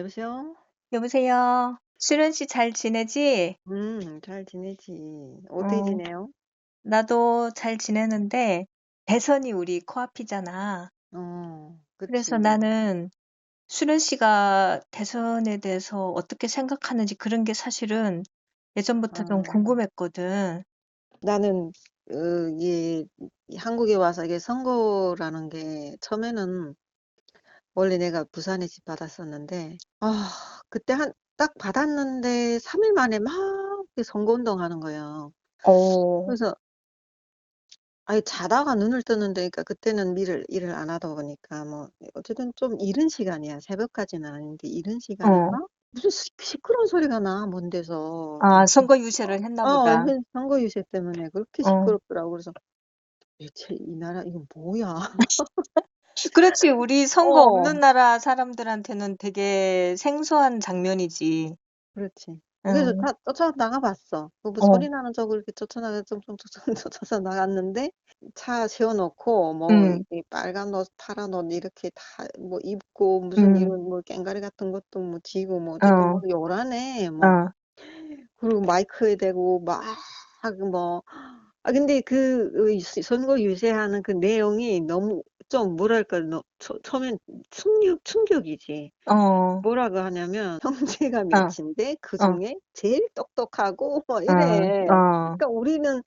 여보세요? 여보세요. 수련 씨 잘 지내지? 음, 잘 지내지. 어떻게 어, 지내요? 나도 잘 지내는데 대선이 우리 코앞이잖아. 어, 그래서. 나는 수련 씨가 대선에 대해서 어떻게 생각하는지 그런 게 사실은 예전부터 좀 아, 궁금했거든. 나는, 어, 이, 이 한국에 와서 이게 선거라는 게 처음에는 원래 내가 부산에 집 받았었는데, 아, 그때 한, 딱 받았는데 3 일 만에 막 이렇게 선거운동 하는 거예요. 어, 그래서, 아니, 자다가 눈을 뜨는데, 그러니까 그때는 일을, 일을 안 하다 보니까, 뭐, 어쨌든 좀 이른 시간이야. 새벽까지는 아닌데, 이른 시간에 어. 막 무슨 시, 시끄러운 소리가 나, 먼 데서. 아, 선거 어, 유세를 했나 어, 보다. 현- 선거 유세 때문에 그렇게 어. 시끄럽더라고. 그래서 대체 이 나라, 이거 뭐야? 그렇지. 우리 선거 어, 없는 나라 사람들한테는 되게 생소한 장면이지. 그렇지. 그래서 응, 다 쫓아 나가봤어. 그뭐 어, 소리 나는 쪽을 이렇게 쫓아나가, 쫓쫓쫓 쫓아서 나갔는데, 차 세워놓고, 뭐, 응, 이 빨간 옷, 파란 옷, 이렇게 다, 뭐, 입고, 무슨 응, 이런, 뭐, 깽가리 같은 것도 뭐, 지고, 뭐, 어쨌든 뭐, 어, 요란해. 뭐, 어, 그리고 마이크에 대고, 막, 뭐, 아, 근데 그, 의 선거 유세하는 그 내용이 너무, 좀, 뭐랄까, 너, 처, 처음엔 충격, 충격이지. 어, 뭐라고 하냐면 형제가 어, 몇인데 그 어. 중에 제일 똑똑하고 뭐 어, 이래. 어, 그러니까 우리는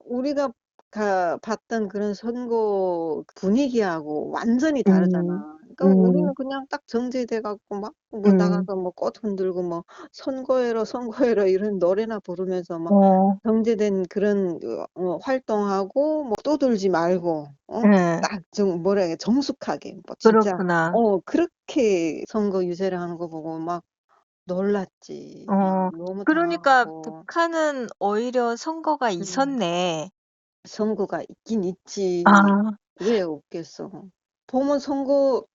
우리가 가 봤던 그런 선거 분위기하고 완전히 음, 다르잖아. 그러니까 우리는 음, 그냥 딱 정제돼 갖고 막 뭐 음, 나가서 뭐 꽃 흔들고 뭐 선거해라 선거해라 이런 노래나 부르면서 막 어, 정제된 그런 어, 어, 활동하고 뭐 떠들지 말고 어? 예, 딱 좀 뭐라 해야 정숙하게 뭐 진짜 그렇구나. 어 그렇게 선거 유세를 하는 거 보고 막 놀랐지. 막 어, 너무 그러니까 당황하고 북한은 오히려 선거가 음, 있었네. 선거가 있긴 있지. 아, 왜 없겠어? 보면 선거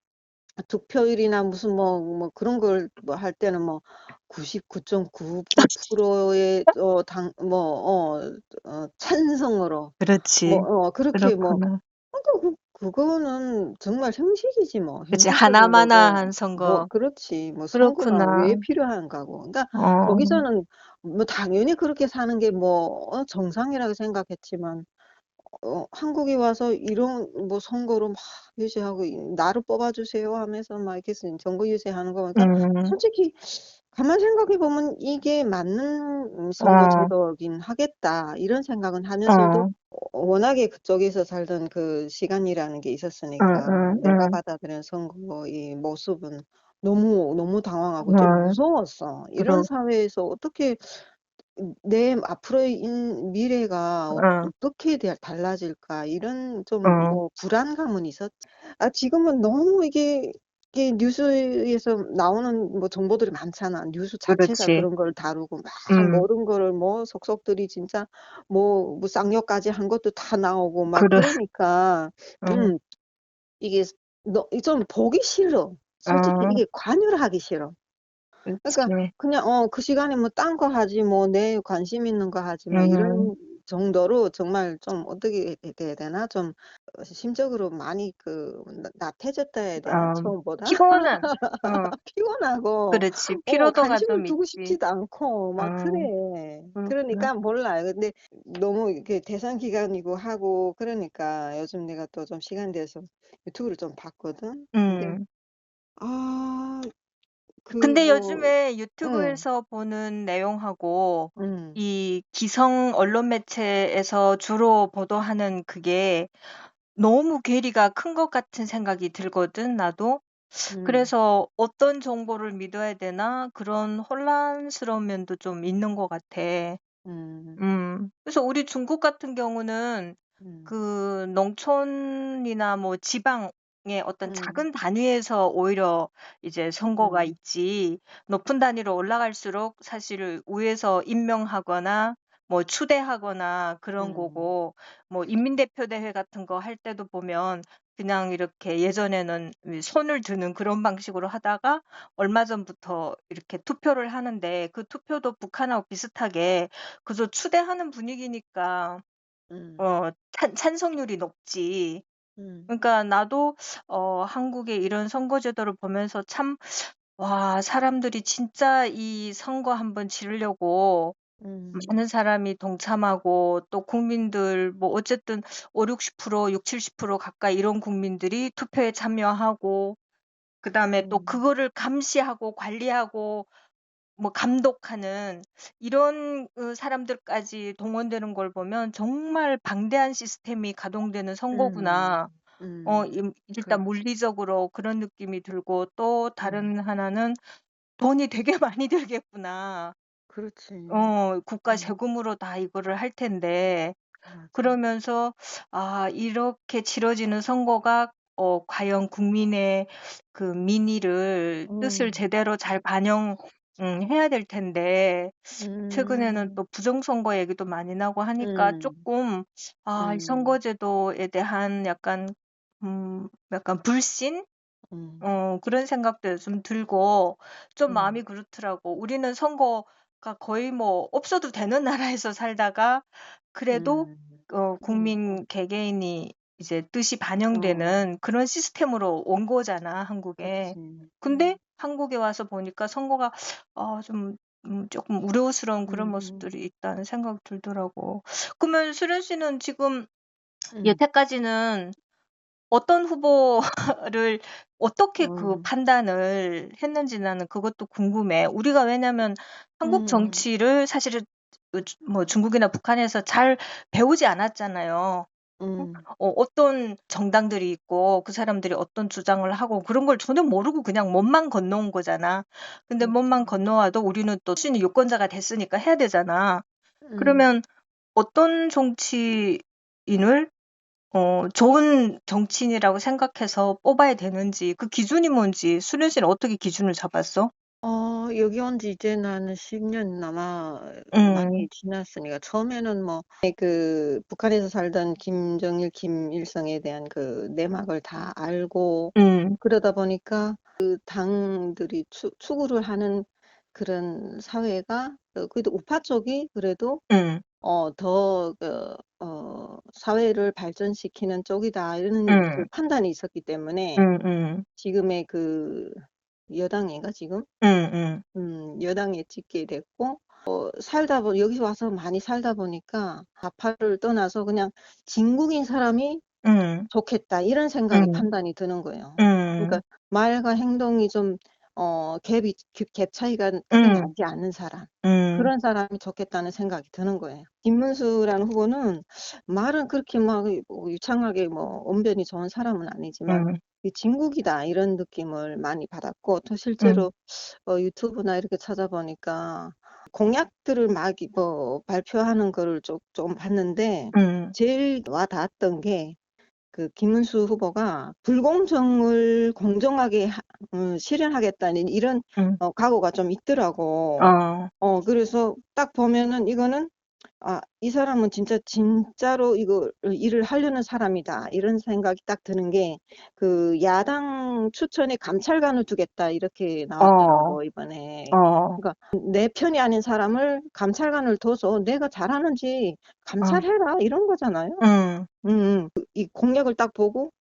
득표율이나 무슨 뭐, 뭐 그런 걸 뭐 할 때는 뭐 99.99%의 어, 당, 뭐, 어, 어, 찬성으로 뭐, 그렇지. 어, 그렇게 뭐, 그렇구나. 그러니까 그, 그거는 정말 형식이지 뭐. 형식적인 거고, 하나마나한 뭐, 선거. 그렇지. 뭐, 선거가 왜 그렇구나. 필요한 거고. 그러니까 어, 거기서는 뭐 당연히 그렇게 사는 게 뭐, 어, 정상이라고 생각했지만, 어, 한국에 와서 이런 뭐 선거로 막 유세하고 이- 나를 뽑아주세요 하면서 막 이렇게 선거 유세하는 거 보니까 음, 솔직히 가만 생각해 보면 이게 맞는 음, 선거 어, 제도긴 하겠다 이런 생각은 하면서도 어, 어, 워낙에 그쪽에서 살던 그 시간이라는 게 응, 있었으니까 응, 내가 응, 받아들인 선거의 모습은 너무 너무 당황하고 좀 어, 무서웠어. 이런 사회에서 어떻게 내 앞으로의 인- 미래가 어- 어, 어떻게 대- 달라질까 이런 좀 어, 뭐 불안감은 있었. 아 지금은 너무 이게 이게 뉴스에서 나오는 뭐 정보들이 많잖아. 뉴스 자체가 그렇지. 그런 걸 다루고 막 음, 모든 거를 뭐 속속들이 진짜 뭐, 뭐 쌍욕까지 한 것도 다 나오고 막 그래. 그러니까 어, 음 이게 너, 좀 보기 싫어. 솔직히 어, 이게 관여를 하기 싫어. 그러니까 그치. 그냥 어 그 시간에 뭐 딴 거 하지 뭐 내 관심 있는 거 하지 뭐 음, 이런 정도로 정말 좀 어떻게 해- 해야 되나 좀 어, 심적으로 많이 그 나- 나태해졌다 해야 되나 어, 처음보다 피곤한, 어, 피곤하고 그렇지. 어 피로도가 관심을 좀 두고 있지. 싶지도 않고 막 어, 그래 그렇구나. 그러니까 몰라요 근데 너무 이렇게 대선 기간이고 하고 그러니까 요즘 내가 또 좀 시간 돼서 유튜브를 좀 봤거든 근데 음. 아그 근데 뭐 요즘에 응, 유튜브에서 보는 내용하고 응. 이 기성 언론 매체에서 주로 보도하는 그게 너무 괴리가 큰 것 같은 생각이 들거든, 나도. 음, 그래서 어떤 정보를 믿어야 되나 그런 혼란스러운 면도 좀 있는 것 같아. 음, 음. 그래서 우리 중국 같은 경우는 음, 그 농촌이나 뭐 지방 의 어떤 음, 작은 단위에서 오히려 이제 선거가 음, 있지, 높은 단위로 올라갈수록 사실 위에서 임명하거나 뭐 추대하거나 그런 음, 거고, 뭐 인민대표대회 같은 거 할 때도 보면 그냥 이렇게 예전에는 손을 드는 그런 방식으로 하다가 얼마 전부터 이렇게 투표를 하는데 그 투표도 북한하고 비슷하게 그래서 추대하는 분위기니까 음, 어 찬 찬성률이 높지. 음, 그러니까 나도 어 한국의 이런 선거 제도를 보면서 참 와, 사람들이 진짜 이 선거 한번 치르려고 음, 많은 사람이 동참하고 또 국민들 뭐 어쨌든 5, 60%, 6, 70% 가까이 이런 국민들이 투표에 참여하고 그다음에 또 음, 그거를 감시하고 관리하고 뭐 감독하는 이런 어, 사람들까지 동원되는 걸 보면 정말 방대한 시스템이 가동되는 선거구나. 음, 어, 음, 임- 일단 그렇지. 물리적으로 그런 느낌이 들고 또 음, 다른 하나는 돈이 되게 많이 들겠구나. 그렇지. 어, 국가 음, 세금으로 다 이거를 할 텐데 맞아. 그러면서 아, 이렇게 치러지는 선거가 어, 과연 국민의 그 민의를 뜻을 음, 제대로 잘 반영 음, 해야 될 텐데 최근에는 음, 또 부정선거 얘기도 많이 나고 하니까 음, 조금 아, 이 음, 선거제도에 대한 약간 음, 약간 불신? 음, 어, 그런 생각도 좀 들고 좀 음, 마음이 그렇더라고. 우리는 선거가 거의 뭐 없어도 되는 나라에서 살다가 그래도 음, 어, 그러니까. 국민 개개인이 이제 뜻이 어, 반영되는 그런 시스템으로 온 거잖아, 한국에. 그렇지. 근데 음, 한국에 와서 보니까 선거가 어, 좀 음, 조금 우려스러운 그런 음, 모습들이 있다는 생각이 들더라고. 그러면 수련 씨는 지금 음, 여태까지는 어떤 후보를 어떻게 그 음, 판단을 했는지 나는 그것도 궁금해. 우리가 왜냐면 한국 음, 정치를 사실은 뭐 중국이나 북한에서 잘 배우지 않았잖아요. 응? 음, 어, 어떤 정당들이 있고 그 사람들이 어떤 주장을 하고 그런 걸 전혀 모르고 그냥 몸만 건너온 거잖아. 근데. 몸만 건너와도 우리는 또 수는 유권자가 됐으니까 해야 되잖아. 음. 그러면 어떤 정치인을 어, 좋은 정치인이라고 생각해서 뽑아야 되는지 그 기준이 뭔지 수련 씨는 어떻게 기준을 잡았어? 어, 여기 온 지 이제 나는 10년 남아 음, 많이 지났으니까. 처음에는 뭐 그 북한에서 살던 김정일, 김일성에 대한 그 내막을 다 알고 음, 그러다 보니까 그 당들이 추, 추구를 하는 그런 사회가 어, 그래도 우파 쪽이 그래도 음, 어, 더, 그, 어, 사회를 발전시키는 쪽이다. 이런 그 음, 판단이 있었기 때문에 음, 음, 지금의 그 여당인가 지금? 음, 음, 음, 여당에 찍게 됐고, 어, 살다 보, 여기 와서 많이 살다 보니까 좌파를 떠나서 그냥 진국인 사람이 음, 좋겠다, 이런 생각이 음, 판단이 드는 거예요. 음, 그러니까 말과 행동이 좀, 어, 갭이, 갭갭 차이가 크게 음, 나지 않는 사람. 음, 그런 사람이 좋겠다는 생각이 드는 거예요. 김문수라는 후보는 말은 그렇게 막뭐 유창하게 뭐 언변이 좋은 사람은 아니지만 진국이다 이런 느낌을 많이 받았고 또 음, 실제로 어, 유튜브나 이렇게 찾아보니까 공약들을 막 뭐 발표하는 거를 좀, 좀 봤는데 음, 제일 와 닿았던 게 그 김문수 후보가 불공정을 공정하게 하- 음, 실현하겠다는 이런 음, 어, 각오가 좀 있더라고. 어, 어, 그래서 딱 보면은 이거는 아, 이 사람은 진짜 진짜로 이거 일을 하려는 사람이다. 이런 생각이 딱 드는 게 그 야당 추천에 감찰관을 두겠다. 이렇게 어, 나왔더라고, 이번에. 어, 그러니까 내 편이 아닌 사람을 감찰관을 둬서 내가 잘하는지 어, 감찰해라. 이런 거잖아요. 음, 음, 음. 이 공약을 딱 보고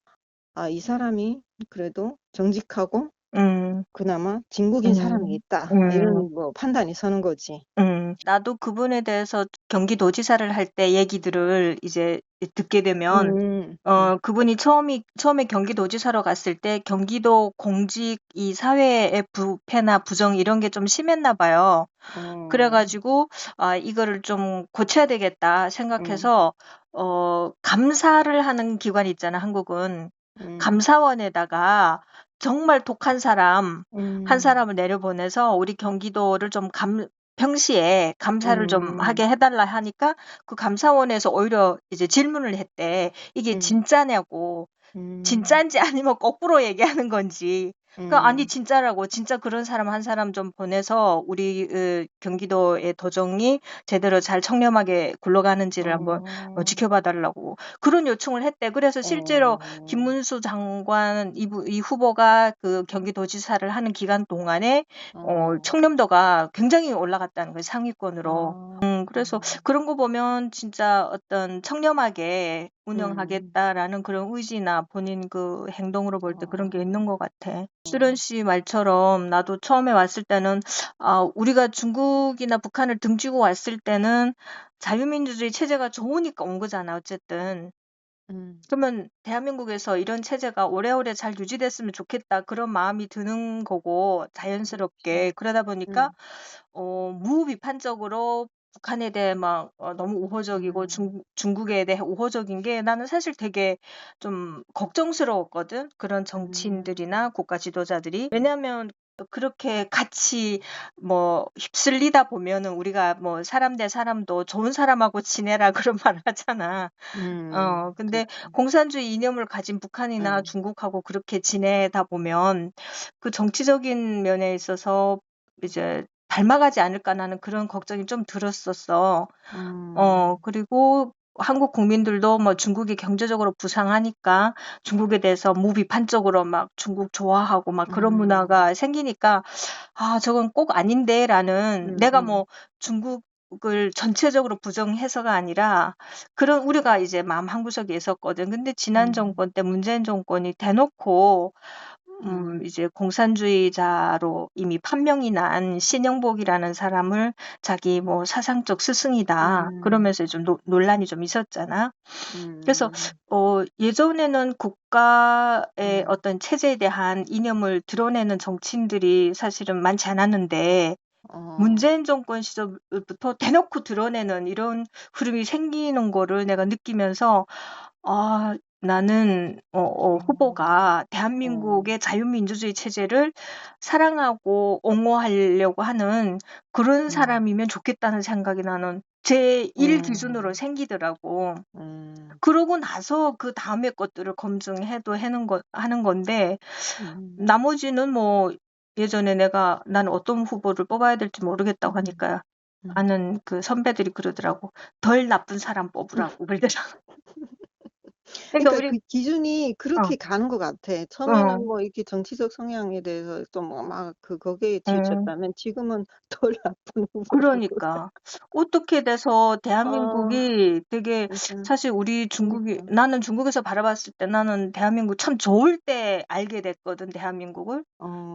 아, 이 사람이 그래도 정직하고 음, 그나마 진국인 사람이 음, 있다. 음. 이런 뭐 판단이 서는 거지. 음, 나도 그분에 대해서 경기도지사를 할 때 얘기들을 이제 듣게 되면, 음, 음, 어, 그분이 처음이, 처음에 경기도지사로 갔을 때 경기도 공직 이 사회의 부패나 부정 이런 게 좀 심했나 봐요. 어, 그래가지고, 아, 이거를 좀 고쳐야 되겠다 음, 생각해서, 어, 감사를 하는 기관이 있잖아, 한국은. 음, 감사원에다가 정말 독한 사람, 한 음, 사람을 내려보내서 우리 경기도를 좀 감, 평시에 감사를 좀 음, 하게 해달라 하니까 그 감사원에서 오히려 이제 질문을 했대. 이게 음, 진짜냐고. 음, 진짜인지 아니면 거꾸로 얘기하는 건지. 그 아니 음, 진짜라고 진짜 그런 사람 한 사람 좀 보내서 우리 으, 경기도의 도정이 제대로 잘 청렴하게 굴러가는지를 한번 어, 어, 지켜봐 달라고 그런 요청을 했대. 그래서 실제로 어, 김문수 장관 이, 부- 이 후보가 그 경기도지사를 하는 기간 동안에 어, 어, 청렴도가 굉장히 올라갔다는 거예요. 상위권으로. 아, 음, 그래서 그런 거 보면 진짜 어떤 청렴하게 운영하겠다라는 그런 의지나 본인 그 행동으로 볼 때 그런 게 있는 어. 것 같아. 수련 씨 말처럼 나도 처음에 왔을 때는 아, 우리가 중국이나 북한을 등지고 왔을 때는 자유민주주의 체제가 좋으니까 온 거잖아, 어쨌든. 음. 그러면 대한민국에서 이런 체제가 오래오래 잘 유지됐으면 좋겠다. 그런 마음이 드는 거고, 자연스럽게. 그러다 보니까, 음. 어, 무비판적으로 북한에 대해 막 어, 너무 우호적이고 음. 중, 중국에 대해 우호적인 게 나는 사실 되게 좀 걱정스러웠거든. 그런 음. 정치인들이나 국가 지도자들이. 왜냐하면 그렇게 같이 뭐 휩쓸리다 보면은 우리가 뭐 사람 대 사람도 좋은 사람하고 지내라 그런 말을 하잖아. 음. 어, 근데 그렇지. 공산주의 이념을 가진 북한이나 음. 중국하고 그렇게 지내다 보면 그 정치적인 면에 있어서 이제 닮아가지 않을까 나는 그런 걱정이 좀 들었었어. 어, 음. 그리고 한국 국민들도 뭐 중국이 경제적으로 부상하니까 중국에 대해서 무비판적으로 막 중국 좋아하고 막 그런 음. 문화가 생기니까 아, 저건 꼭 아닌데라는 음. 내가 음. 뭐 중국 을 전체적으로 부정해서가 아니라 그런 우리가 이제 마음 한 구석에 있었거든. 근데 지난 음. 정권 때 문재인 정권이 대놓고 음, 음. 이제 공산주의자로 이미 판명이 난 신영복이라는 사람을 자기 뭐 사상적 스승이다. 음. 그러면서 좀 노- 논란이 좀 있었잖아. 그래서 음. 어, 예전에는 국가의 음. 어떤 체제에 대한 이념을 드러내는 정치인들이 사실은 많지 않았는데 어. 문재인 정권 시절부터 대놓고 드러내는 이런 흐름이 생기는 거를 내가 느끼면서 아, 나는 어, 어, 후보가 어. 대한민국의 자유민주주의 체제를 사랑하고 옹호하려고 하는 그런 음. 사람이면 좋겠다는 생각이 나는 제일 기준으로 음. 생기더라고. 음. 그러고 나서 그 다음에 것들을 검증해도 하는 거, 하는 건데, 음. 나머지는 뭐, 예전에 내가 나는 어떤 후보를 뽑아야 될지 모르겠다고 음. 하니까 음. 아는 그 선배들이 그러더라고. 덜 나쁜 사람 뽑으라고 그러더라고. 그러니까 그러니까 우리, 그 기준이 어, 그렇게 가는 것 같아. 어, 처음에는 뭐 이렇게 정치적 성향에 대해서 좀막그 거기에 음, 치우쳤다면 지금은 덜 나쁜 그러니까. 어떻게 돼서 아, 대한민국이 되게, 진짜 사실 우리 중국이, 그러니까. 나는 중국에서 바라봤을 때 나는 대한민국 참 좋을 때 알게 됐거든, 대한민국을.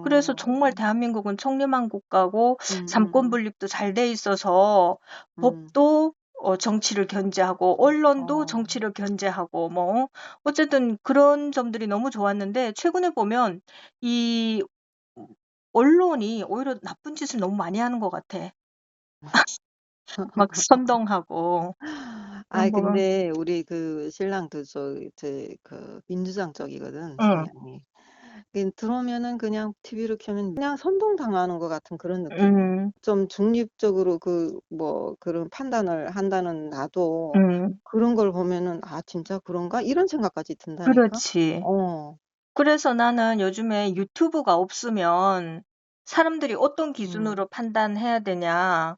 그래서 어. 정말 대한민국은 청렴한 국가고 음. 삼권 음. 분립도 잘 돼 있어서 음. 법도 어, 정치를 견제하고 언론도 어. 정치를 견제하고 뭐 어쨌든 그런 점들이 너무 좋았는데 최근에 보면 이 언론이 오히려 나쁜 짓을 너무 많이 하는 것 같아. 막 선동하고 그런 거. 근데 우리 그 신랑도 저그 민주당 쪽이거든, 응, 성향이. 그 들어오면은 그냥 TV를 켜면 그냥 선동당하는 것 같은 그런 느낌. 음, 좀 중립적으로 그 뭐 그런 판단을 한다는 나도 음, 그런 걸 보면은 '아 진짜 그런가?' 이런 생각까지 든다니까. 그렇지. 어. 그래서 나는 요즘에 유튜브가 없으면 사람들이 어떤 음. 기준으로 판단해야 되냐.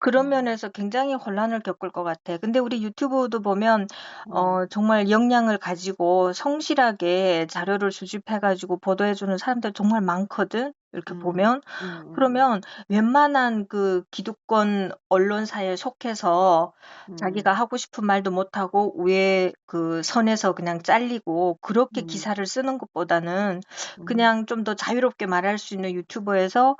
그런 음. 면에서 굉장히 혼란을 겪을 것 같아. 근데 우리 유튜브도 보면, 음. 어, 정말 역량을 가지고 성실하게 자료를 수집해 가지고 보도해 주는 사람들 정말 많거든? 이렇게 음. 보면. 음. 음. 그러면 웬만한 그 기득권 언론사에 속해서 자기가 음. 하고 싶은 말도 못하고 위에 그 선에서 그냥 잘리고 그렇게 음. 기사를 쓰는 것보다는 음. 그냥 좀 더 자유롭게 말할 수 있는 유튜버에서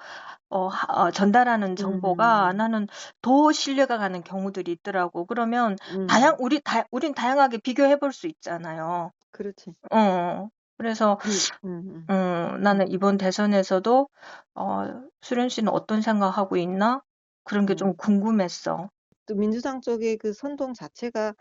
어, 하- 어, 전달하는 정보가 음. 나는 더 신뢰가 가는 경우들이 있더라고. 그러면 다양, 음. 우리 다, 우린 다양하게 비교해 볼 수 있잖아요. 그렇지. 어, 그래서, 그 음. 음. 음, 나는 이번 대선에서도, 어, 수련 씨는 어떤 생각하고 있나? 그런 게좀 음. 궁금했어. 또 민주당 쪽의 그 선동 자체가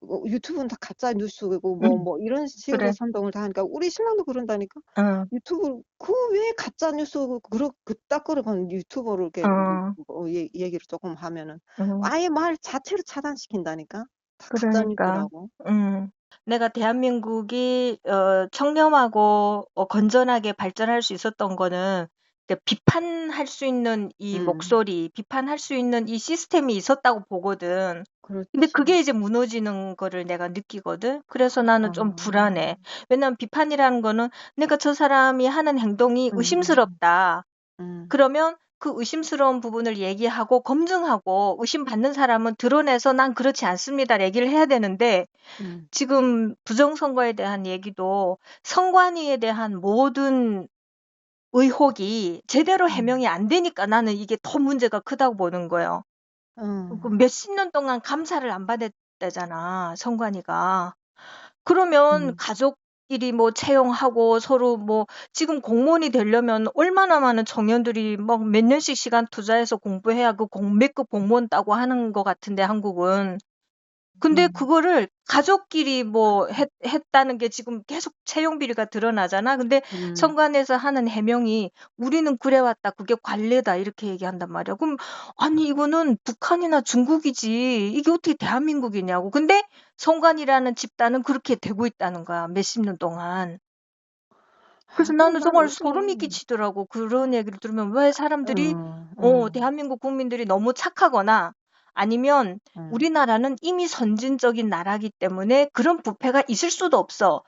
뭐 유튜브는 다 가짜 뉴스고 뭐 음, 뭐 이런 식으로 그래. 선동을 다 하니까 우리 신랑도 그런다니까. 응, 유튜브 그 왜 가짜 뉴스 그렇 그따구로 유튜버를 이렇게 어, 뭐 얘, 얘기를 조금 하면은 응. 아예 말 자체를 차단시킨다니까. 다 가짜 그러니까, 뉴스라고. 음, 내가 대한민국이 어, 청렴하고 어, 건전하게 발전할 수 있었던 거는 이제 비판할 수 있는 이 음. 목소리, 비판할 수 있는 이 시스템이 있었다고 보거든. 근데 그렇지. 그게 이제 무너지는 거를 내가 느끼거든. 그래서 나는 좀 아. 불안해. 왜냐면 비판이라는 거는 내가 저 사람이 하는 행동이 음. 의심스럽다. 음. 그러면 그 의심스러운 부분을 얘기하고 검증하고 의심받는 사람은 드러내서 난 그렇지 않습니다. 얘기를 해야 되는데 음, 지금 부정선거에 대한 얘기도 선관위에 대한 모든 의혹이 제대로 음, 해명이 안 되니까 나는 이게 더 문제가 크다고 보는 거예요. 어, 그 몇십 년 동안 감사를 안 받았다잖아, 선관위가. 그러면 음, 가족 끼리 뭐 채용하고 서로 뭐 지금 공무원이 되려면 얼마나 많은 청년들이 막 몇 년씩 시간 투자해서 공부해야 그 공, 몇급 공무원 따고 하는 것 같은데 한국은. 근데 음, 그거를 가족끼리 뭐 했, 했다는 게 지금 계속 채용 비리가 드러나잖아. 근데 음, 선관에서 하는 해명이 우리는 그래왔다. 그게 관례다. 이렇게 얘기한단 말이야. 그럼 아니 이거는 북한이나 중국이지. 이게 어떻게 대한민국이냐고. 근데 선관이라는 집단은 그렇게 되고 있다는 거야. 몇십 년 동안. 그래서 나는 난 정말 소름이 끼치더라고. 그런 얘기를 들으면 왜 사람들이 어, 어, 어, 대한민국 국민들이 너무 착하거나 아니면 어, 우리나라는 이미 선진적인 나라기 때문에 그런 부패가 있을 수도 없어.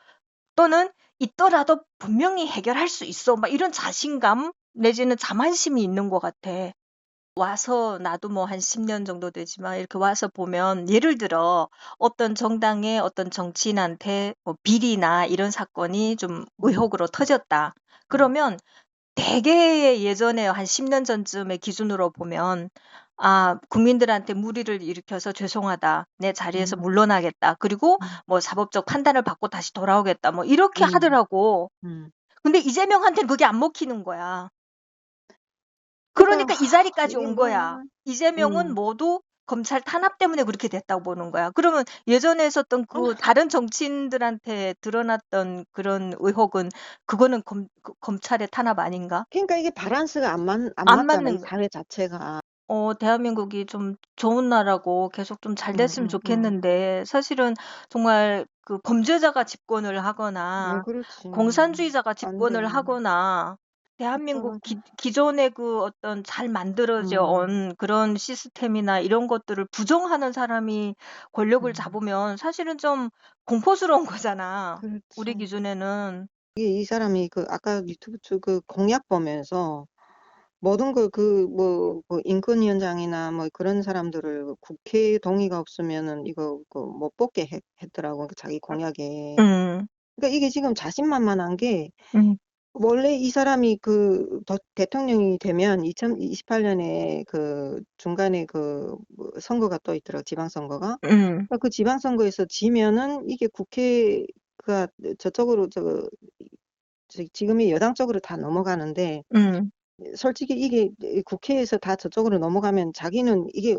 또는 있더라도 분명히 해결할 수 있어. 막 이런 자신감 내지는 자만심이 있는 것 같아. 와서 나도 뭐 한 10년 정도 되지만 이렇게 와서 보면 예를 들어 어떤 정당의 어떤 정치인한테 뭐 비리나 이런 사건이 좀 음, 의혹으로 터졌다. 음, 그러면 되게 예전에 한 10년 전쯤의 기준으로 보면 아, 국민들한테 무리를 일으켜서 죄송하다. 내 자리에서 음, 물러나겠다. 그리고 음, 뭐 사법적 판단을 받고 다시 돌아오겠다. 뭐 이렇게 음, 하더라고. 음. 근데 이재명한테는 그게 안 먹히는 거야. 그러니까 이 그러니까 자리까지 온? 거야. 이재명은 음, 모두 검찰 탄압 때문에 그렇게 됐다고 보는 거야. 그러면 예전에 있었던 그 다른 정치인들한테 드러났던 그런 의혹은 그거는 검, 그 검찰의 탄압 아닌가? 그러니까 이게 밸런스가 안 맞, 안 안 맞는 거. 사회 자체가. 어, 대한민국이 좀 좋은 나라고 계속 좀잘 음, 됐으면 음, 음. 좋겠는데 사실은 정말 그 범죄자가 집권을 어, 하거나 그렇지. 공산주의자가 안 집권을 돼. 하거나 대한민국 기. 기존의 그 어떤 잘 만들어져 음, 온 그런 시스템이나 이런 것들을 부정하는 사람이 권력을 음, 잡으면 사실은 좀 공포스러운 거잖아. 우리 그렇지. 기준에는. 이게 이 사람이 그 아까 유튜브 쪽 그 공약 보면서 모든 걸그뭐 그 인권위원장이나 뭐 그런 사람들을 국회 동의가 없으면은 이거 그못 뽑게 했, 했더라고. 그 자기 공약에. 음, 그러니까 이게 지금 자신만만한 게 음, 원래 이 사람이 그 더- 대통령이 되면 2028년에 그 중간에 그 뭐 선거가 또 있더라고. 지방선거가. 음, 그러니까 그 지방선거에서 지면은 이게 국회가 저쪽으로 저 저- 지금이 여당 쪽으로 다 넘어가는데 음, 솔직히 이게 국회에서 다 저쪽으로 넘어가면 자기는 이게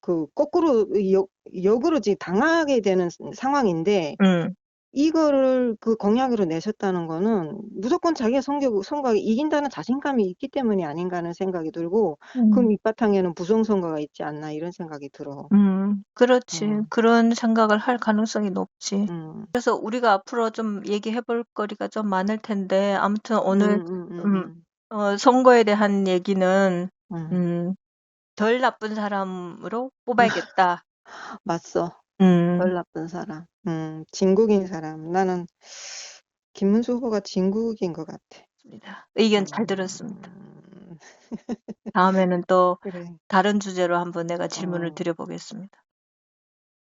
그 거꾸로 역, 역으로 지금 당하게 되는 상황인데 음, 이거를 그 공약으로 내셨다는 거는 무조건 자기가 선거, 선거에 이긴다는 자신감이 있기 때문이 아닌가 하는 생각이 들고 그 음. 밑바탕에는 부정선거가 있지 않나 이런 생각이 들어. 음, 그렇지. 음, 그런 생각을 할 가능성이 높지. 음, 그래서 우리가 앞으로 좀 얘기해 볼 거리가 좀 많을 텐데, 아무튼 음, 오늘, 음, 음, 음, 음, 어, 선거에 대한 얘기는, 음. 음, 덜 나쁜 사람으로 뽑아야겠다. 맞어. 음, 덜 나쁜 사람. 음, 진국인 사람. 나는 김문수 후보가 진국인 것 같아. 의견 잘 들었습니다. 음, 다음에는 또 그래. 다른 주제로 한번 내가 질문을 어. 드려보겠습니다.